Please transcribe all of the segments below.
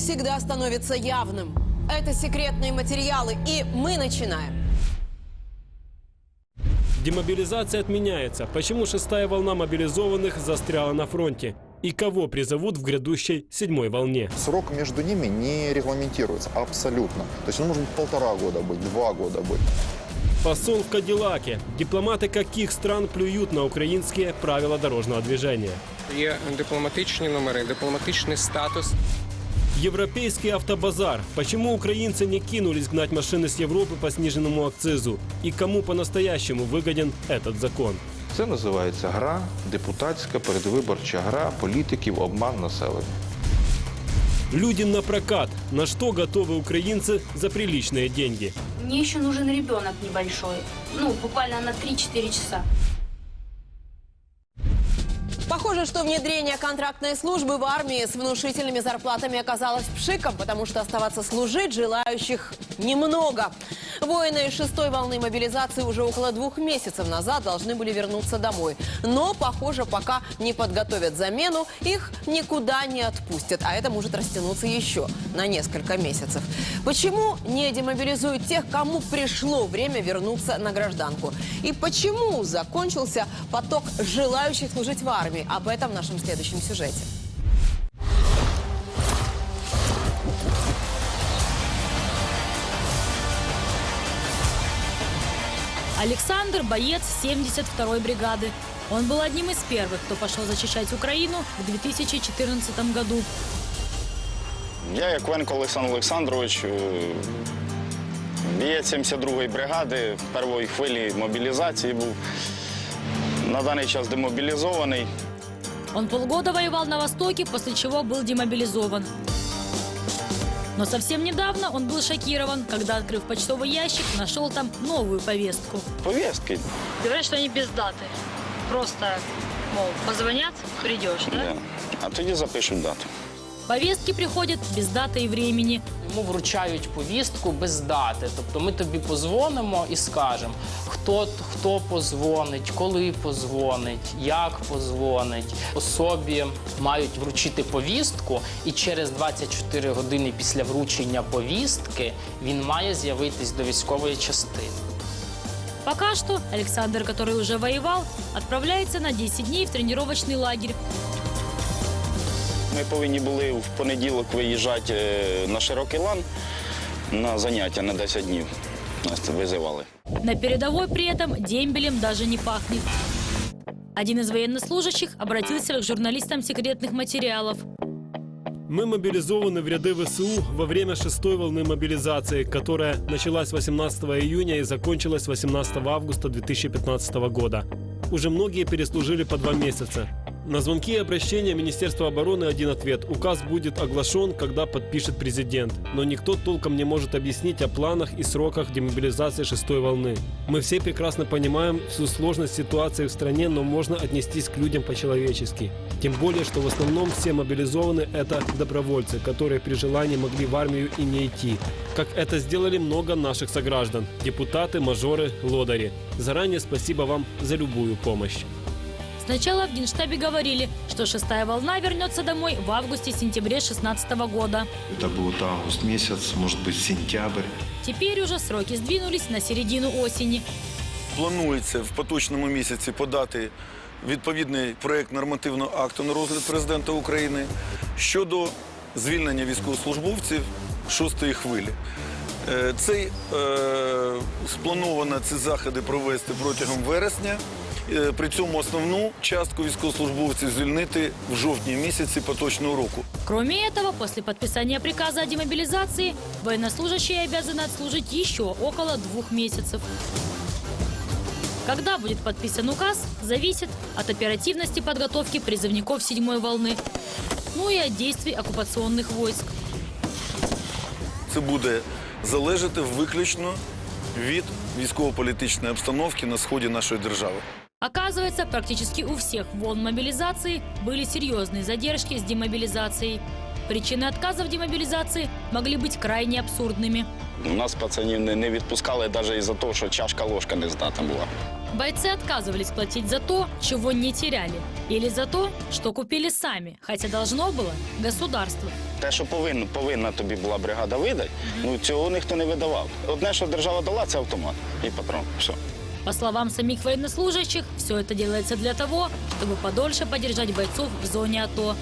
Всегда становится явным. Это секретные материалы, и мы начинаем. Демобилизация отменяется. Почему шестая волна мобилизованных застряла на фронте? И кого призовут в грядущей седьмой волне? Срок между ними не регламентируется абсолютно. То есть он может быть полтора года быть, два года быть. Посол в Кадиллаке. Дипломаты каких стран плюют на украинские правила дорожного движения? Є дипломатичні номери, дипломатичний статус. Европейский автобазар. Почему украинцы не кинулись гнать машины с Европы по сниженному акцизу? И кому по-настоящему выгоден этот закон? Це називається гра, депутатська передвиборча гра політиків, обман населення. Люди на прокат. На что готовы украинцы за приличные деньги? Мне еще нужен ребенок небольшой. Ну, буквально на 3-4 часа. Похоже, что внедрение контрактной службы в армии с внушительными зарплатами оказалось пшиком, потому что оставаться служить желающих немного. Воины шестой волны мобилизации уже около двух месяцев назад должны были вернуться домой. Но, похоже, пока не подготовят замену, их никуда не отпустят. А это может растянуться еще на несколько месяцев. Почему не демобилизуют тех, кому пришло время вернуться на гражданку? И почему закончился поток желающих служить в армии? Об этом в нашем следующем сюжете. Александр – боец 72-й бригады. Он был одним из первых, кто пошел защищать Украину в 2014 году. Я Яквенко Олександр Олександрович, е, бієць 72-ї бригади першої хвилі мобілізації був. На даний час демобілізований. Он полгода воевал на Востоке, после чего был демобилизован. Но совсем недавно он был шокирован, когда, открыв почтовый ящик, нашел там новую повестку. Повістки. Говорят, что они без даты. Просто, мол, позвонят, придешь, Да. А тоді запишуть дату. Повестки приходят без даты и времени. Йому вручають повістку без дати. Тобто ми тобі позвонимо і скажемо, хто, хто позвонить, коли позвонить, як позвонить. Особі мають вручити повістку, і через 24 години після вручення повістки він має з'явитись до військової частини. Пока что Александр, который уже воевал, отправляется на 10 дней в тренировочный лагерь. Ми повинні були в понеділок виїжджати е, на широкий лан на заняття на 10 днів. Нас це визивали. На передовой при этом дембелем даже не пахнет. Один из военнослужащих обратился к журналистам секретных материалов. Мы мобилизованы в ряды ВСУ во время шестой волны мобилизации, которая началась 18 июня и закончилась 18 августа 2015 года. Уже многие переслужили по два месяца. На звонки и обращения Министерства обороны один ответ. Указ будет оглашен, когда подпишет президент. Но никто толком не может объяснить о планах и сроках демобилизации шестой волны. Мы все прекрасно понимаем всю сложность ситуации в стране, но можно отнестись к людям по-человечески. Тем более, что в основном все мобилизованы – это добровольцы, которые при желании могли в армию и не идти. Как это сделали много наших сограждан – депутаты, мажоры, лодыри. Заранее спасибо вам за любую помощь. Сначала в Генштабе говорили, что шестая волна вернется домой в августе-сентябре 2016 года. Это будет август месяц, может быть сентябрь. Теперь уже сроки сдвинулись на середину осени. Планується в поточному місяці подати відповідний проєкт нормативного акту на розгляд президента України щодо звільнення військовослужбовців шостої хвилі. Е, Цей е, сплановано ці заходи провести протягом вересня. Е, При цьому основну частку військовослужбовців звільнити в жовтні місяці поточного року. Кроме этого, после подписания приказа о демобилизации, военнослужащие обязаны отслужить еще около двух месяцев. Когда будет подписан указ, зависит от оперативности подготовки призывников седьмой волны, ну и от действий оккупационных войск. Це буде залежати виключно від військово-політичної обстановки на сході нашої держави. Оказывается, практически у всех волн мобилизации были серьезные задержки с демобилизацией. Причины отказа в демобилизации могли быть крайне абсурдными. У нас пацанів не, не відпускали навіть із-за того, що чашка ложка не здата була. Бойцы отказывались платить за то, чего не теряли. Или за то, что купили сами, хотя должно было государство. Те, що повинна, повинна тобі була бригада видати, ну цього ніхто не видавав. Одне, що держава дала, це автомат і патрон. Все. По словам самих военнослужащих, все это делается для того, чтобы подольше поддержать бойцов в зоне АТО.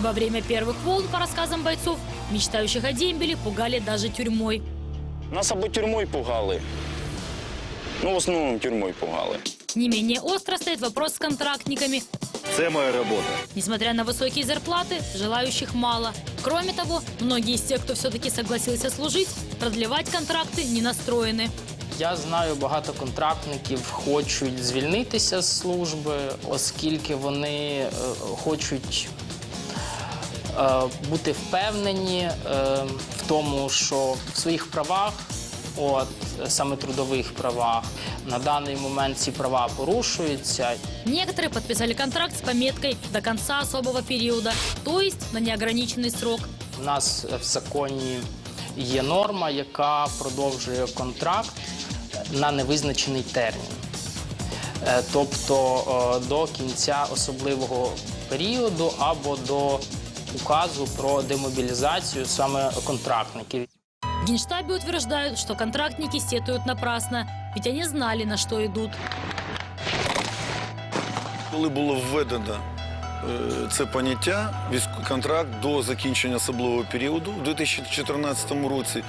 Во время первых волн, по рассказам бойцов, мечтающих о дембеле пугали даже тюрьмой. Нас або тюрмою пугали. Ну, в основному тюрмою пугали. Не менее остро стоит вопрос с контрактниками. Це моя робота. Несмотря на высокие зарплаты, желающих мало. Кроме того, многие из тех, кто все-таки согласился служить, продлевать контракты не настроены. Я знаю, багато контрактників хочуть звільнитися з служби, оскільки вони е, хочуть е, бути впевнені е, в тому, що в своїх правах, от саме трудових правах, на даний момент ці права порушуються. Некоторые подписали контракт с пометкой «до конца особого периода», то есть на неограниченный срок. У нас в законі є норма, яка продовжує контракт на невизначений термін. Е, Тобто е, до кінця особливого періоду або до указу про демобілізацію саме контрактників. В Генштабе утверждают, что контрактники сетуют напрасно, ведь они знали, на что идут. Коли було введено е, це поняття, контракт до закінчення особливого періоду у 2014 році,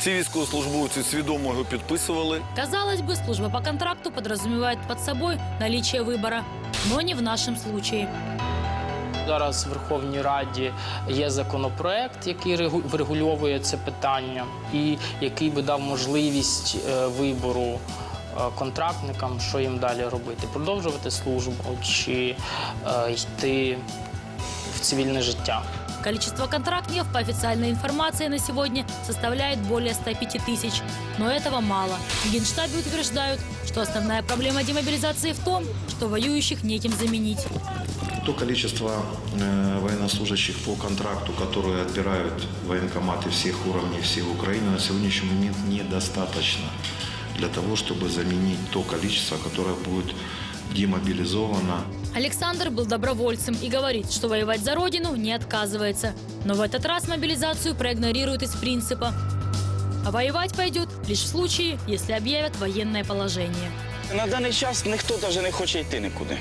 ці військовослужбовці свідомо його підписували. Казалось бы, служба по контракту подразумевает под собой наличие выбора, но не в нашем случае. Зараз в Верховній Раді є законопроект, який регу- врегульовує це питання, і який би дав можливість е, вибору е, контрактникам, що їм далі робити: продовжувати службу чи е, йти в цивільне життя. Количество контрактников по официальной информации на сегодня составляет более 105 тысяч. Но этого мало. В Генштабе утверждают, что основная проблема демобилизации в том, что воюющих неким заменить. То количество э, военнослужащих по контракту, которые отбирают военкоматы всех уровней всей Украины, на сегодняшний момент недостаточно для того, чтобы заменить то количество, которое будет демобилизовано Александр был добровольцем и говорит, что воевать за родину не отказывается. Но в этот раз мобилизацию проигнорирует из принципа. А воевать пойдет лишь в случае, если объявят военное положение. На даний час ніхто навіть не хоче йти нікуди.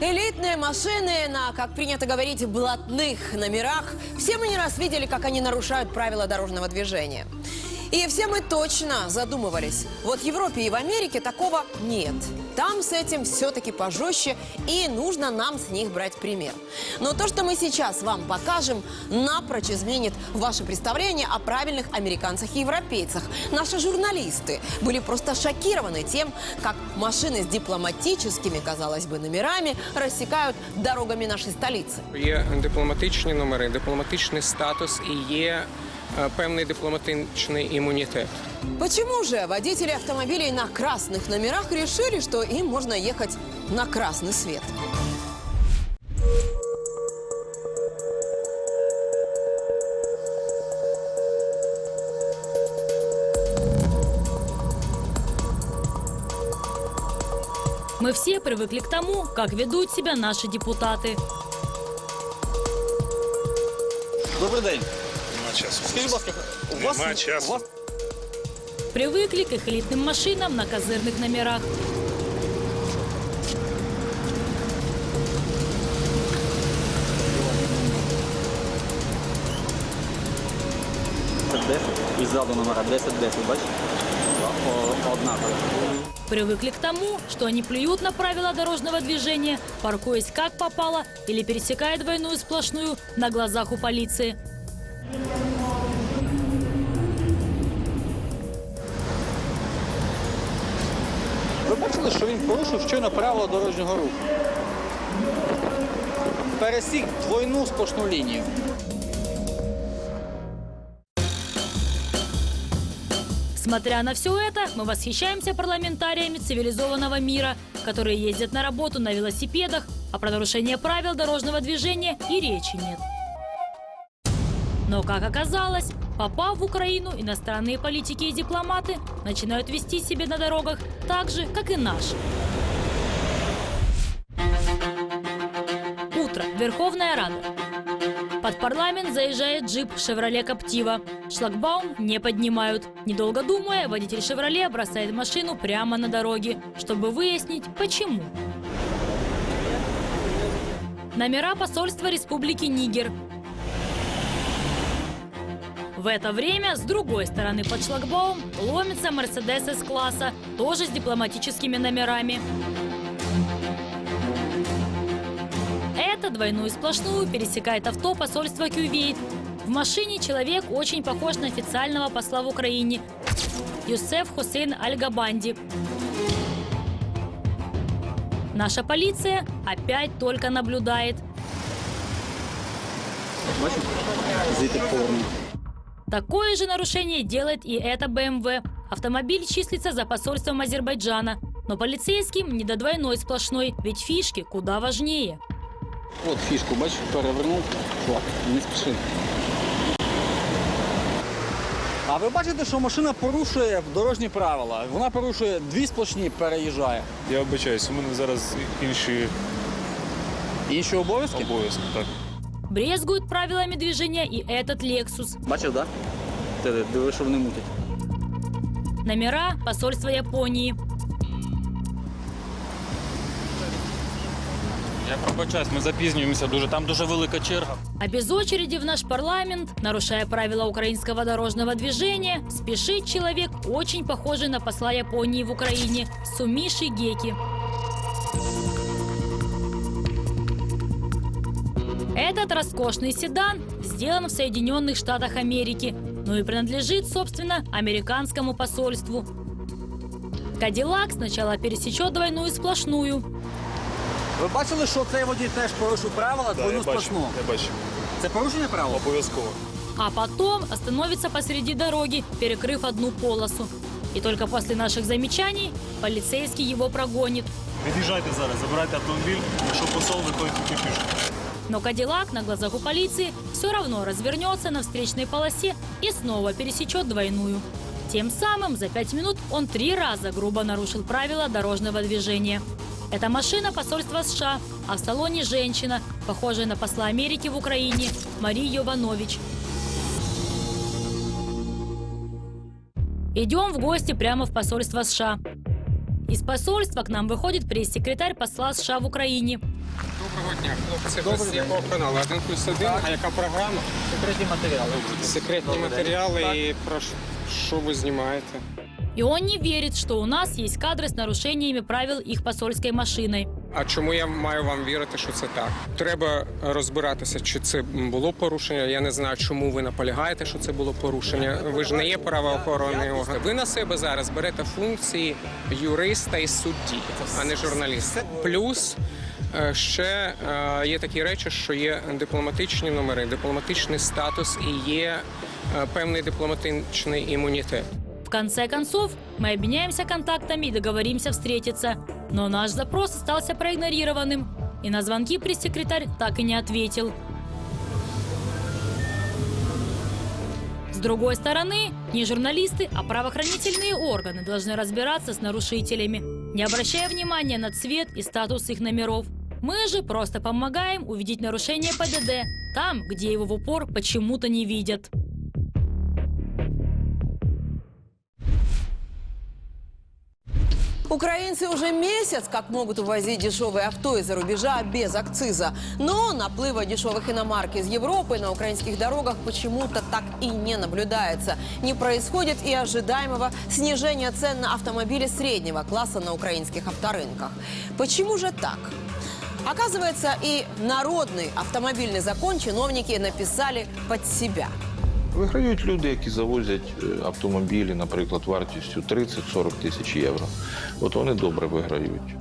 Элитные машины на, как принято говорить, блатных номерах. Все мы не раз видели, как они нарушают правила дорожного движения. И все мы точно задумывались. Вот в Европе и в Америке такого нет. Там с этим все-таки пожестче, и нужно нам с них брать пример. Но то, что мы сейчас вам покажем, напрочь изменит ваше представление о правильных американцах и европейцах. Наши журналисты были просто шокированы тем, как машины с дипломатическими, казалось бы, номерами рассекают дорогами нашей столицы. Є дипломатичні номери, дипломатичний статус і є е, певний дипломатичний імунітет. Почему же водители автомобилей на красных номерах решили, что им можно ехать на красный свет? Мы все привыкли к тому, как ведут себя наши депутаты. Добрий день. Скажіть, будь ласка, у вас, у вас Привыкли к их элитным машинам на козырных номерах. це 10 і ззаду номера 10-10, бачите? О- Однаково. Привыкли к тому, что они плюют на правила дорожного движения, паркуясь как попало или пересекая двойную сплошную на глазах у полиции. Ви бачили, що він порушив щойно правила дорожнього руху. Пересік двойну сплошну лінію. Смотря на все это, мы восхищаемся парламентариями цивилизованного мира, которые ездят на работу на велосипедах, а про нарушение правил дорожного движения и речи нет. Но, как оказалось, Попав в Украину, иностранные политики и дипломаты начинают вести себя на дорогах так же, как и наши. Утро. Верховная Рада. Под парламент заезжает джип «Шевроле Коптива». Шлагбаум не поднимают. Недолго думая, водитель «Шевроле» бросает машину прямо на дороге, чтобы выяснить, почему. Номера посольства Республики Нигер. В это время с другой стороны под шлагбаум ломится Мерседес С-класса, тоже с дипломатическими номерами. Это двойную сплошную пересекает авто посольства Кювейт. В машине человек очень похож на официального посла в Украине Юсеф Хусейн Аль-Габанди. Наша полиция опять только наблюдает. Звідти повернув. Такое же нарушение делает и эта БМВ. Автомобиль числится за посольством Азербайджана. Но полицейским не до двойной сплошной, ведь фишки куда важнее. От фішку, бачиш, перевернув. Флаг. Не спіши. А ви бачите, що машина порушує дорожні правила. Вона порушує дві сплошні, переїжджає. Я вибачаюсь, у мене зараз інші Інші обов'язки? обов'язки. Так. Брезгует правилами движения и этот Lexus. Бачив, так? Да? Ти диви, що вони мутять. Номера посольства Японии. Я пробачаюсь, ми запізнюємося дуже. Там дуже велика черга. А без очереди в наш парламент, нарушая правила украинского дорожного движения, спешит человек, очень похожий на посла Японии в Украине, Сумиши Геки. Этот роскошный седан сделан в Соединенных Штатах Америки, но и принадлежит, собственно, американскому посольству. Кадиллак сначала пересечет двойную сплошную, Ви бачили, що цей водій теж порушив правила, Да, двойну я бачу, сплошну? я бачу. Це порушення правил? Обов'язково. а потом остановится посреди дороги, перекрыв одну полосу. И только после наших замечаний полицейский его прогонит. Від'їжджайте зараз, забирайте автомобіль. Якщо посол, виходить пішки. Но Кадиллак на глазах у полиции все равно развернется на встречной полосе и снова пересечет двойную. Тем самым за пять минут он три раза грубо нарушил правила дорожного движения. Это машина посольства США, а в салоне женщина, похожая на посла Америки в Украине, Мария Йованович. Идем в гости прямо в посольство США. Из посольства к нам выходит пресс-секретарь посла США в Украине. Доброго дня, хлопці. Ви з якого каналу? Один плюс один. А яка програма? Секретні матеріали. Секретні матеріали і про ш- що ви знімаєте? И он не верит, что у нас есть кадры с нарушениями правил их посольской машиной. А чому я маю вам вірити, що це так? Треба розбиратися, чи це було порушення. Я не знаю, чому ви наполягаєте, що це було порушення. Ви ж не є правоохоронний орган. Ви на себе зараз берете функції юриста і судді, а не журналіста. Плюс ще е, є такі речі, що є дипломатичні номери, дипломатичний статус і є е, певний дипломатичний імунітет. В конце концов, мы обменяемся контактами и договоримся встретиться. Но наш запрос остался проигнорированным. И на звонки пресс-секретарь так и не ответил. С другой стороны, не журналисты, а правоохранительные органы должны разбираться с нарушителями, не обращая внимания на цвет и статус их номеров. Мы же просто помогаем увидеть нарушение ПДД, там, где его в упор почему-то не видят. Украинцы уже месяц как могут увозить дешевые авто из-за рубежа без акциза. Но наплыва дешевых иномарок из Европы на украинских дорогах почему-то так и не наблюдается. Не происходит и ожидаемого снижения цен на автомобили среднего класса на украинских авторынках. Почему же так? Оказывается, и народный автомобильный закон чиновники написали под себя. Виграють люди, які завозять е, автомобілі, наприклад, вартістю 30-40 тисяч євро. От вони добре виграють.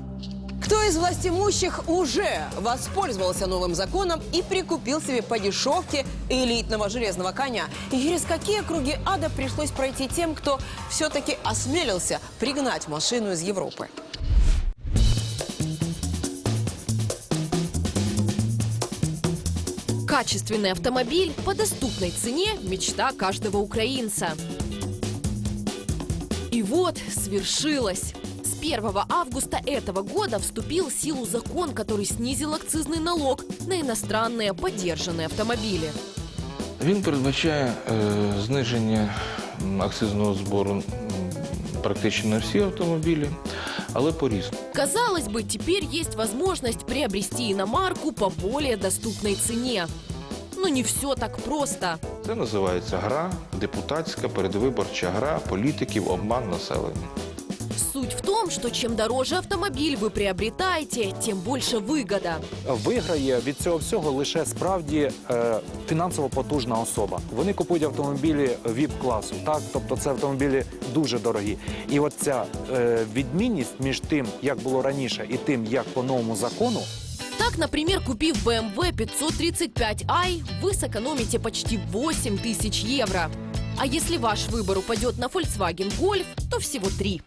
Кто из властимущих уже воспользовался новым законом и прикупил себе по дешевке элитного железного коня? И через какие круги ада пришлось пройти тем, кто все-таки осмелился пригнать машину из Европы? Качественный автомобиль по доступной цене – мечта каждого украинца. И вот свершилось. С 1 августа этого года вступил в силу закон, который снизил акцизный налог на иностранные поддержанные автомобили. Він передбачає е, зниження м, акцизного збору м, практично на всі автомобілі, але по-різному. Казалось бы, теперь есть возможность приобрести иномарку по более доступной цене. Но не все так просто. Це називається гра, депутатська передвиборча гра політиків, обман населення. Суть в том, что чем дороже автомобиль вы приобретаете, тем больше выгода. Виграє від цього всього лише справді е, фінансово потужна особа. Вони купують автомобілі vip класу так, тобто це автомобілі дуже дорогі. І от ця е, відмінність між тим, як було раніше, і тим, як по новому закону, Так, например, купив BMW 535i, вы сэкономите почти 8 тысяч евро. А если ваш выбор упадет на Volkswagen Golf, то всего 3.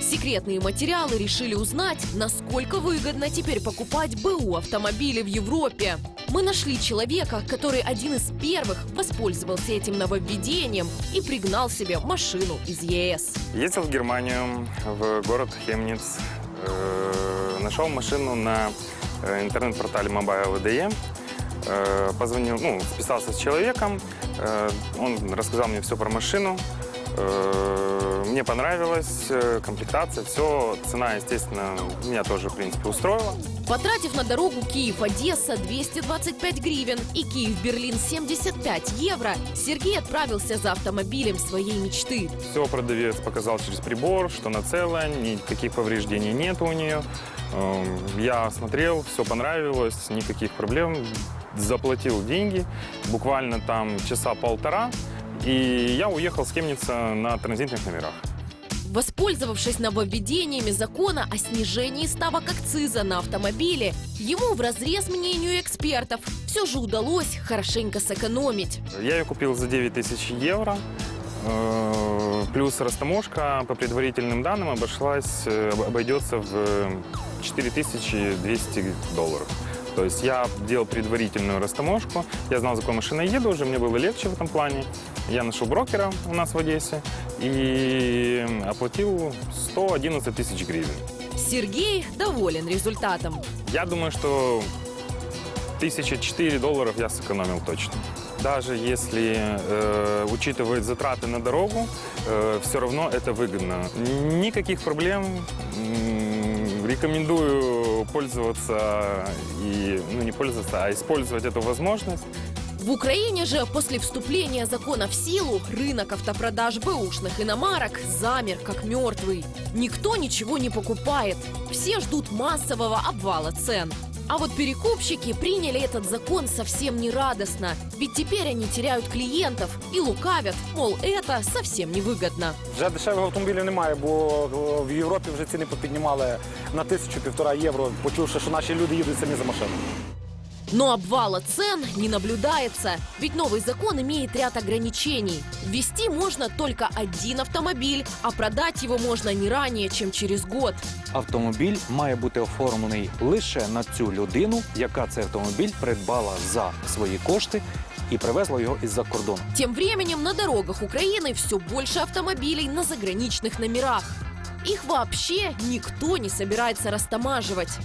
Секретные материалы решили узнать, насколько выгодно теперь покупать БУ автомобили в Европе. Мы нашли человека, который один из первых воспользовался этим нововведением и пригнал себе машину из ЕС. Ездил в Германию, в город Хемниц. Э, Нашел машину на э, интернет-портале Mobile IDE. Э, Позвонил, ну, списался с человеком. Э, Он рассказал мне все про машину. Э, Мне понравилось, э, комплектация, все. Цена, естественно, меня тоже, в принципе, устроила. Потратив на дорогу Киев-Одесса 225 гривен и Киев-Берлин 75 евро, Сергей отправился за автомобилем своей мечты. Все продавец показал через прибор, что она целая, никаких повреждений нет у нее. Эм, Я смотрел, все понравилось, никаких проблем. Заплатил деньги, буквально там часа полтора, и я уехал с Кемница на транзитных номерах. Воспользовавшись нововведениями закона о снижении ставок акциза на автомобили, ему в разрез мнению экспертов все же удалось хорошенько сэкономить. Я ее купил за 9 тысяч евро. Э, Плюс растаможка, по предварительным данным, обошлась, э, об- обойдется в 4200 долларов. То есть я делал предварительную растаможку, я знал, за какой машиной еду, уже мне было легче в этом плане. Я нашел брокера у нас в Одессе и оплатил 111 тысяч гривен. Сергей доволен результатом. Я думаю, что тысяча четыре долларов я сэкономил точно. Даже если э, учитывать затраты на дорогу, все равно это выгодно. Никаких проблем. Рекомендую пользоваться и, ну не пользоваться, а использовать эту возможность. В Украине же после вступления закона в силу рынок автопродаж бэушных иномарок замер как мертвый. Никто ничего не покупает. Все ждут массового обвала цен. А вот перекупщики приняли этот закон совсем не радостно. Ведь теперь они теряют клиентов и лукавят, мол, это совсем невыгодно. вже дешевих автомобілів немає, бо в Європі вже ціни піднімали на тисячу-півтора євро, почувши, що наші люди їдуть самі за машину. Но обвала цен не наблюдается, ведь новый закон имеет ряд ограничений. Ввести можно только один автомобиль, а продать его можно не ранее, чем через год. Автомобіль має бути оформлений лише на цю людину, яка цей автомобіль придбала за свої кошти і привезла його із-за кордону. Тем временем на дорогах Украины все больше автомобилей на заграничных номерах. Их вообще никто не собирается растамаживать.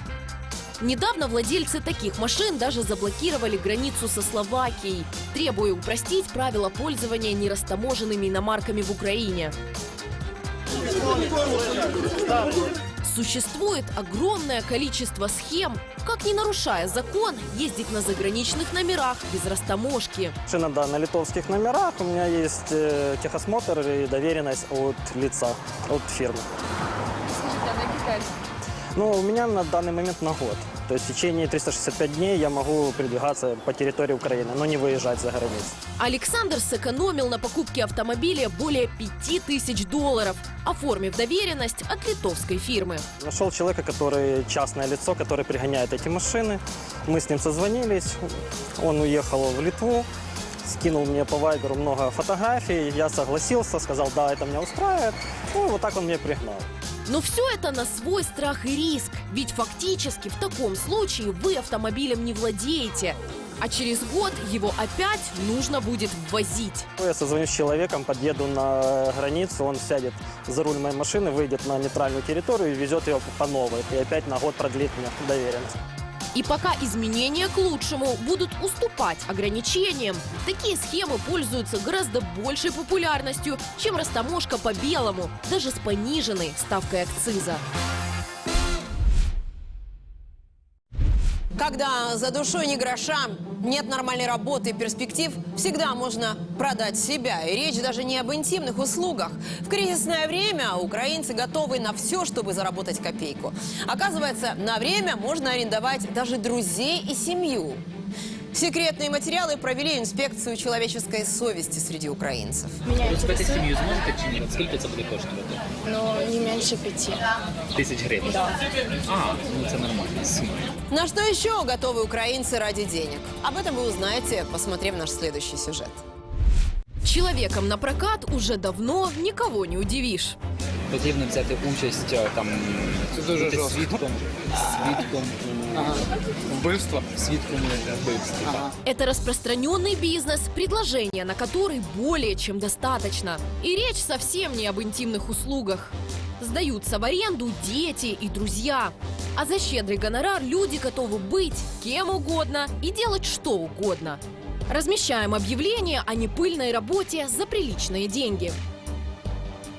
Недавно владельцы таких машин даже заблокировали границу со Словакией, требуя упростить правила пользования нерастаможенными иномарками в Украине. Существует огромное количество схем, как не нарушая закон, ездить на заграничных номерах без растаможки. Машина, да, на литовских номерах. У меня есть э, техосмотр и доверенность от лица, от фирмы. Ну, у меня на данный момент на год. То есть в течение 365 дней я могу передвигаться по территории Украины, но не выезжать за границу. Александр сэкономил на покупке автомобиля более 5000 долларов, оформив доверенность от литовской фирмы. Нашел человека, который частное лицо, который пригоняет эти машины. Мы с ним созвонились. Он уехал в Литву, скинул мне по Вайберу много фотографий. Я согласился, сказал, да, это меня устраивает. Ну, вот так он меня пригнал. Но все это на свой страх и риск, ведь фактически в таком случае вы автомобилем не владеете. а через год его опять нужно будет ввозить. Я созвонюсь с человеком, подъеду на границу, он сядет за руль моей машины, выйдет на нейтральную территорию и везет ее по новой. И опять на год продлит мне доверенность. И пока изменения к лучшему будут уступать ограничениям, такие схемы пользуются гораздо большей популярностью, чем растаможка по белому, даже с пониженной ставкой акциза. Когда за душой не гроша, нет нормальной работы и перспектив, всегда можно продать себя. И речь даже не об интимных услугах. В кризисное время украинцы готовы на все, чтобы заработать копейку. Оказывается, на время можно арендовать даже друзей и семью. Секретные материалы провели инспекцию человеческой совести среди украинцев. Меня Розбити интересует, сім'ю зможете чи ні? От Скільки це буде коштувати? но не меньше пяти. Тисяч гривень? Да. А, ну це нормальна сума. На что еще готовы украинцы ради денег? Об этом вы узнаете, посмотрев наш следующий сюжет. Человеком на прокат уже давно никого не удивишь. Потрібно взяти участь а, там бути свідком, свідком у вбивства, свідком у вбивстві. так. Это распространенный бизнес, предложение на который более чем достаточно. И речь совсем не об интимных услугах. Сдаются в аренду дети и друзья. А за щедрый гонорар люди готовы быть кем угодно и делать что угодно. Размещаем объявление о непыльной работе за приличные деньги.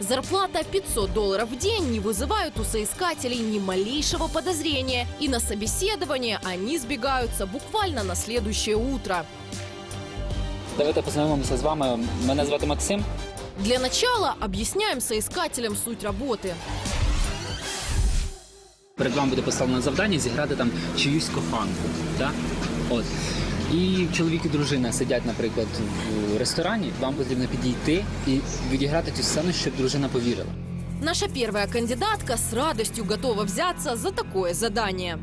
Зарплата 500 долларов в день не вызывают у соискателей ни малейшего подозрения, и на собеседование они сбегаются буквально на следующее утро. Давайте познайомимося з вами. Мене звати Максим. Для начала объясняем соискателям суть работы. Перед вами буде поставлено завдання зіграти там чиюсь коханку. Да? От. І чоловік і дружина сидять, наприклад, в ресторані. Вам потрібно підійти і відіграти цю сцену, щоб дружина повірила. Наша первая кандидатка с радостью готова взяться за такое задание.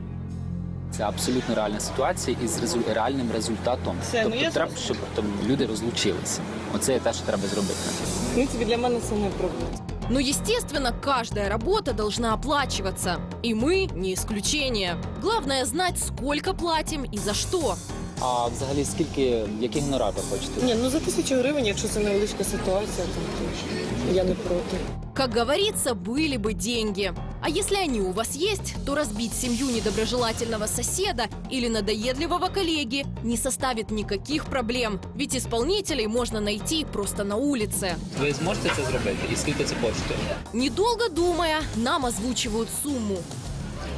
Це абсолютно реальна ситуація із резу- реальним результатом. Це, ну, тобто я- треба, щоб там люди розлучилися. Оце є те, що треба зробити. В принципі, для мене це не проблема. Но, естественно, каждая работа должна оплачиваться. И мы не исключение. Главное знать, сколько платим и за что. А взагалі скільки, який гонорар ви хочете? Ні, ну за тисячу гривень, якщо це невеличка ситуація, то я не проти. Как говорится, были бы деньги. А если они у вас есть, то разбить семью недоброжелательного соседа или надоедливого коллеги не составит никаких проблем. Ведь исполнителей можно найти просто на улице. Ви зможете це зробити? І скільки це коштує? Недолго думая, нам озвучивают сумму.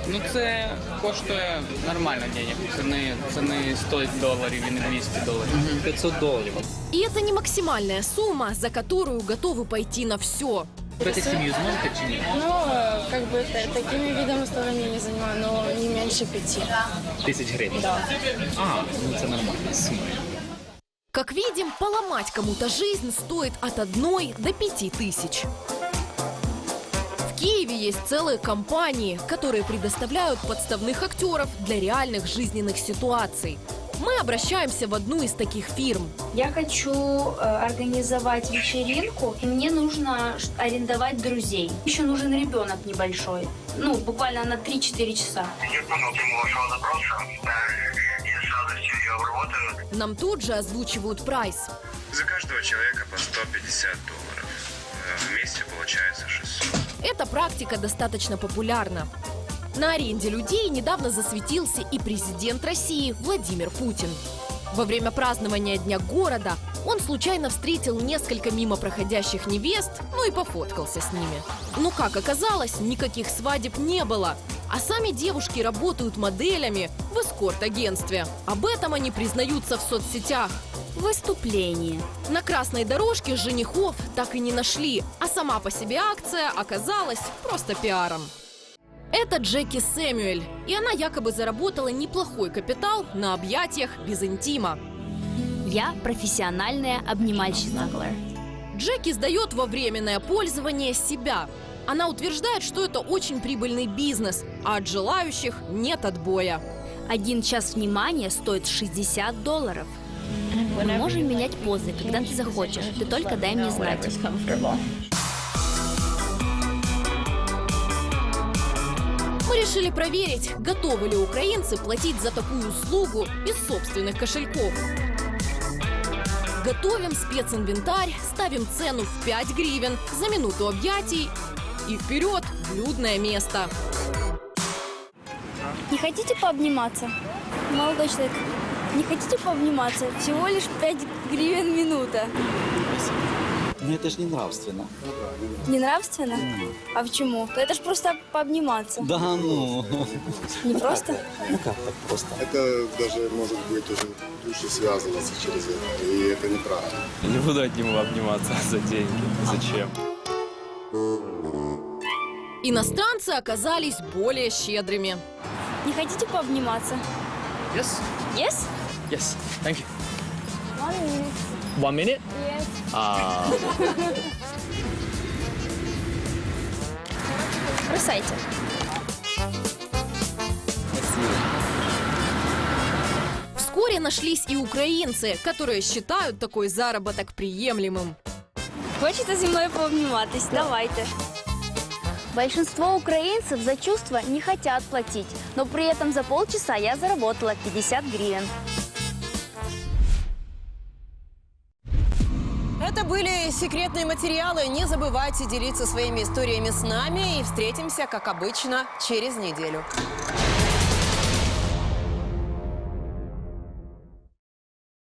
Ну це коштує нормально денег. Це не, це не 100 доларів і не 200 доларів. 500 доларів. И это не максимальная сумма, за которую готовы пойти на все. Брати сім'ю зможете чи? Ну, э, как бы та- такими видами стороны я не занимаю, но не меньше пяти. Тисяч гривень? Да. А, ну це нормальна сума. Как видим, поломать кому-то жизнь стоит от одной до пяти тысяч. В Киеве есть целые компании, которые предоставляют подставных актеров для реальных жизненных ситуаций. Мы обращаемся в одну из таких фирм. Я хочу э, организовать вечеринку, и мне нужно ш- арендовать друзей. Еще нужен ребенок небольшой, ну, буквально на 3-4 часа. Нам тут же озвучивают прайс. За каждого человека по 150 долларов. Э, Вместе получается 600. Эта практика достаточно популярна. На аренде людей недавно засветился и президент России Владимир Путин. Во время празднования Дня города он случайно встретил несколько мимо проходящих невест, ну и пофоткался с ними. Но, как оказалось, никаких свадеб не было. А сами девушки работают моделями в эскорт-агентстве. Об этом они признаются в соцсетях. Выступление. На красной дорожке женихов так и не нашли, а сама по себе акция оказалась просто пиаром. Это Джеки Сэмюэль, и она якобы заработала неплохой капитал на объятиях без интима. Я профессиональная обнимальщица. Джеки сдает во временное пользование себя. Она утверждает, что это очень прибыльный бизнес, а от желающих нет отбоя. Один час внимания стоит 60 долларов. Мы можем менять позы, когда ты захочешь. Ты только дай мне знать. Решили проверить, готовы ли украинцы платить за такую услугу из собственных кошельков. Готовим специнвентарь, ставим цену в 5 гривен за минуту объятий и вперед в блюдное место. Не хотите пообниматься? Молодой человек, не хотите пообниматься? Всего лишь 5 гривен минута. Ну это же не нравственно. Не нравственно? А почему? Это ж просто пообниматься. Да ну. Не просто? Ну как так просто? Это даже может быть уже души связываться через это, и это неправильно. Не буду от него обниматься за деньги. Зачем? Иностранцы оказались более щедрыми. Не хотите пообниматься? Yes. Yes? Yes. Thank you. One minute. One minute? Yes. А, Бросайте. Вскоре нашлись и украинцы, которые считают такой заработок приемлемым. Хочете зі мною пообніматись? Давайте. Большинство украинцев за чувства не хотят платить, но при этом за полчаса я заработала 50 гривен. Были секретные материалы. Не забывайте делиться своими историями с нами. И встретимся, как обычно, через неделю.